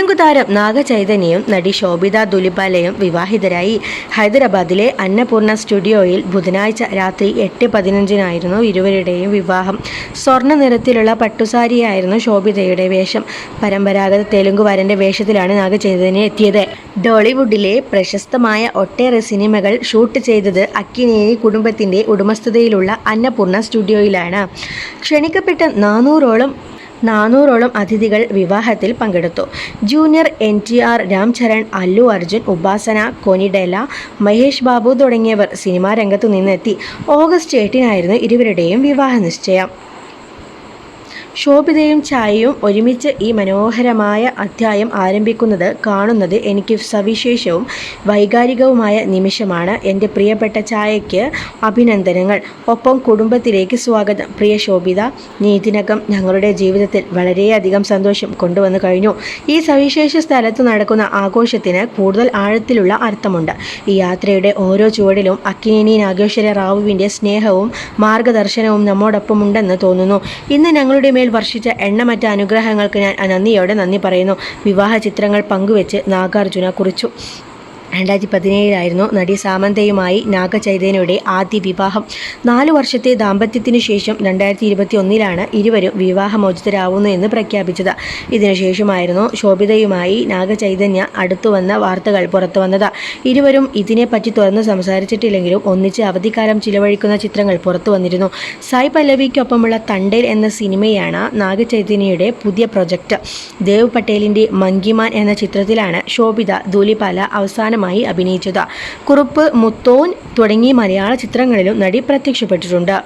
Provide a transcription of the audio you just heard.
തെലുങ്കു നാഗചൈതന്യയും നടി ശോഭിത ദുലിപാലയും വിവാഹിതരായി. ഹൈദരാബാദിലെ അന്നപൂർണ സ്റ്റുഡിയോയിൽ ബുധനാഴ്ച രാത്രി എട്ട് പതിനഞ്ചിനായിരുന്നു ഇരുവരുടെയും വിവാഹം. സ്വർണ നിറത്തിലുള്ള പട്ടുസാരിയായിരുന്നു ശോഭിതയുടെ വേഷം. പരമ്പരാഗത തെലുങ്ക് വരന്റെ വേഷത്തിലാണ് നാഗചൈതന്യ എത്തിയത്. ഡോളിവുഡിലെ പ്രശസ്തമായ ഒട്ടേറെ സിനിമകൾ ഷൂട്ട് ചെയ്തത് അക്കിനേനി കുടുംബത്തിന്റെ ഉടമസ്ഥതയിലുള്ള അന്നപൂർണ സ്റ്റുഡിയോയിലാണ്. ക്ഷണിക്കപ്പെട്ട നാനൂറോളം നാനൂറോളം അതിഥികൾ വിവാഹത്തിൽ പങ്കെടുത്തു. Junior N T R Ram Charan Allu Arjun Upasana Konidela Mahesh Babu തുടങ്ങിയവർ സിനിമാ രംഗത്തു നിന്നെത്തി ഓഗസ്റ്റ് എട്ടിനായിരുന്നു ഇരുവരുടെയും വിവാഹ നിശ്ചയം. ശോഭിതയും ഛായയും ഒരുമിച്ച് ഈ മനോഹരമായ അധ്യായം ആരംഭിക്കുന്നത് കാണുന്നത് എനിക്ക് സവിശേഷവും വൈകാരികവുമായ നിമിഷമാണ്. എന്റെ പ്രിയപ്പെട്ട ഛായയ്ക്ക് അഭിനന്ദനങ്ങൾ. ഒപ്പം കുടുംബത്തിലേക്ക് സ്വാഗതം. പ്രിയ ശോഭിത നീ ഇതിനകം ഞങ്ങളുടെ ജീവിതത്തിൽ വളരെയധികം സന്തോഷം കൊണ്ടുവന്നു കഴിഞ്ഞു. ഈ സവിശേഷ സ്ഥലത്ത് നടക്കുന്ന ആഘോഷത്തിന് കൂടുതൽ ആഴത്തിലുള്ള അർത്ഥമുണ്ട്. ഈ യാത്രയുടെ ഓരോ ചുവടിലും അക്കിനേനി നാഗേശ്വര റാവുവിന്റെ സ്നേഹവും മാർഗദർശനവും നമ്മോടൊപ്പമുണ്ടെന്ന് തോന്നുന്നു. ഇന്ന് ഞങ്ങളുടെ മേൽ വർഷിച്ച എണ്ണമറ്റ അനുഗ്രഹങ്ങൾക്ക് ഞാൻ നന്ദിയോടെ നന്ദി പറയുന്നു. വിവാഹ ചിത്രങ്ങൾ പങ്കുവെച്ച് നാഗാർജുന കുറിച്ചു. രണ്ടായിരത്തി പതിനേഴിലായിരുന്നു നടി സാമന്തയുമായി നാഗചൈതന്യയുടെ ആദ്യ വിവാഹം. നാല് വർഷത്തെ ദാമ്പത്യത്തിനു ശേഷം രണ്ടായിരത്തി ഇരുപത്തി ഒന്നിലാണ് ഇരുവരും വിവാഹമോചിതരാവുന്നു എന്ന് പ്രഖ്യാപിച്ചത്. ഇതിനുശേഷമായിരുന്നു ശോഭിതയുമായി നാഗചൈതന്യ അടുത്തുവന്ന വാർത്തകൾ പുറത്തു വന്നത് ഇരുവരും ഇതിനെപ്പറ്റി തുറന്ന് സംസാരിച്ചിട്ടില്ലെങ്കിലും ഒന്നിച്ച് അവധിക്കാലം ചിലവഴിക്കുന്ന ചിത്രങ്ങൾ പുറത്തു വന്നിരുന്നു സായ് പല്ലവിക്കൊപ്പമുള്ള തണ്ടേൽ എന്ന സിനിമയാണ് നാഗചൈതന്യയുടെ പുതിയ പ്രൊജക്റ്റ് ദേവ് പട്ടേലിന്റെ മങ്കിമാൻ എന്ന ചിത്രത്തിലാണ് ശോഭിത ദൂലിപാല അവസാനമായി അഭിനയിച്ചത്. കുറുപ്പ് മുത്തോൻ തുടങ്ങി മലയാള ചിത്രങ്ങളിലും നടി പ്രത്യക്ഷപ്പെട്ടിട്ടുണ്ട്.